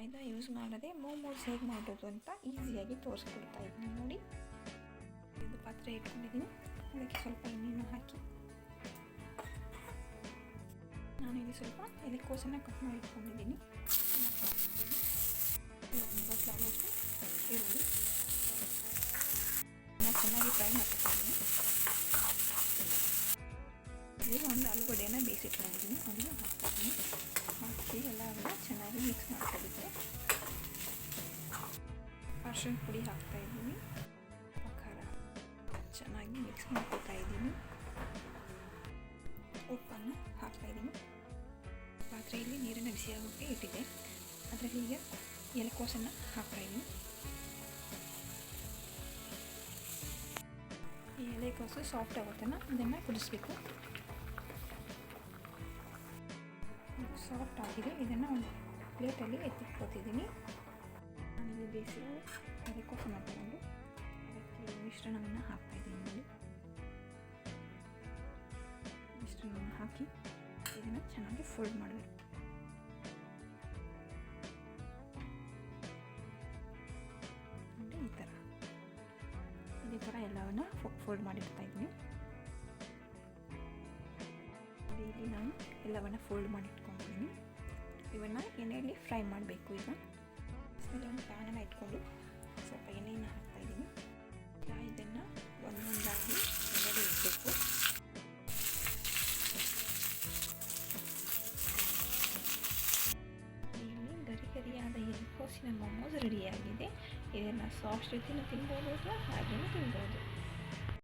ಮೈದಾ use ಮಾಡದೆ ಮೋಮೋಸ್ ಹೇಗೆ ಮಾಡೋದು ಅಂತ ಈಸಿಯಾಗಿ ತೋರಿಸ್ಕೊಡ್ತಾ ಇದ್ದೀನಿ. ನೋಡಿ. ಇದು ಪಾತ್ರೆ ಇಟ್ಕೊಂಡಿದ್ದೀನಿ. ಅದಕ್ಕೆ ಸ್ವಲ್ಪ ಎಣ್ಣೆನ ಹಾಕಿ. ನಾನು ಇಲ್ಲಿ ಸ್ವಲ್ಪ ಎಲೆಕೋಸನ್ನು ಕಟ್ ಮಾಡಿ ಇಟ್ಕೊಂಡಿದ್ದೀನಿ ಈರುಳ್ಳಿ ನಾನು ಚೆನ್ನಾಗಿ ಫ್ರೈ ಮಾಡ್ಕೊಂಡಿದ್ದೀನಿ. ಇಲ್ಲಿ ಒಂದು ಆಲೂಗಡ್ಡೆಯನ್ನು ಬೇಯಿಸಿಟ್ಕೊಂಡಿದ್ದೀನಿ. ಅದನ್ನು ಹಾಕ್ತೀನಿ. ಹಾಕಿ ಎಲ್ಲ ಚೆನ್ನಾಗಿ ಮಿಕ್ಸ್ ಮಾಡ್ಕೊಬೇಕು ಅರ್ಶಿನ ಪುಡಿ ಹಾಕ್ತಾ ಇದ್ದೀನಿ. ಖಾರ ಚೆನ್ನಾಗಿ ಮಿಕ್ಸ್ ಮಾಡ್ಕೊತಾ ಇದ್ದೀನಿ. ಉಪ್ಪನ್ನು ಹಾಕ್ತಾ ಇದ್ದೀನಿ. ಪಾತ್ರೆಯಲ್ಲಿ ನೀರನ್ನು ಬಿಸಿಯಾಗೋಕ್ಕೆ ಇಟ್ಟಿದ್ದೆ. ಅದರಲ್ಲಿ ಈಗ ಎಲೆಕೋಸನ್ನು ಹಾಕ್ತಾ ಇದ್ದೀನಿ. ಈ ಎಲೆಕೋಸು ಸಾಫ್ಟ್ ಆಗುತ್ತಲ್ಲ ಅದನ್ನು ಕುದಿಸ್ಬೇಕು. ಸಾಫ್ಟ್ ಆಗಿದೆ. ಇದನ್ನು ಪ್ಲೇಟಲ್ಲಿ ಎತ್ತಿಟ್ಕೊತಿದ್ದೀನಿ. ನಾನಿಲ್ಲಿ ಬೇಸಿಗೆ ಎಲೆಕೋಸನ್ನು ತಗೊಂಡು ಅದಕ್ಕೆ ಮಿಶ್ರಣವನ್ನು ಹಾಕ್ತಾಯಿದ್ದೀನಿ ನೋಡಿ. ಮಿಶ್ರಣವನ್ನು ಹಾಕಿ ಇದನ್ನು ಚೆನ್ನಾಗಿ ಫೋಲ್ಡ್ ಮಾಡಬೇಕು. ಅಂದರೆ ಈ ಥರ. ಇದೇ ಥರ ಎಲ್ಲವನ್ನು ಫೋಲ್ಡ್ ಮಾಡಿರ್ತಾ ಇದ್ದೀನಿ ಇಲ್ಲಿ ನಾನು ಎಲ್ಲವನ್ನು ಫೋಲ್ಡ್ ಮಾಡಿ ಇವನ್ನು ಎಣ್ಣೆಯಲ್ಲಿ ಫ್ರೈ ಮಾಡಬೇಕು ಈಗ. ಒಂದು ಪ್ಯಾನನ್ನು ಇಟ್ಕೊಂಡು ಸ್ವಲ್ಪ ಎಣ್ಣೆಯನ್ನು ಹಾಕ್ತಾಯಿದ್ದೀನಿ ಇದನ್ನು ಒಂದೊಂದಾಗಿ ಎಣ್ಣೆಗೆ ಇಡಬೇಕು. ಇಲ್ಲಿ ಗರಿ ಗರಿಯಾದ ಎಲೆಕೋಸಿನ ಮೊಮೋಸ್ ರೆಡಿಯಾಗಿದೆ ಇದನ್ನು ಸಾಸ್ ಜೊತೆನೂ ತಿನ್ಬೋದು ಅಥವಾ ಹಾಗೇನೂ ತಿನ್ಬೋದು.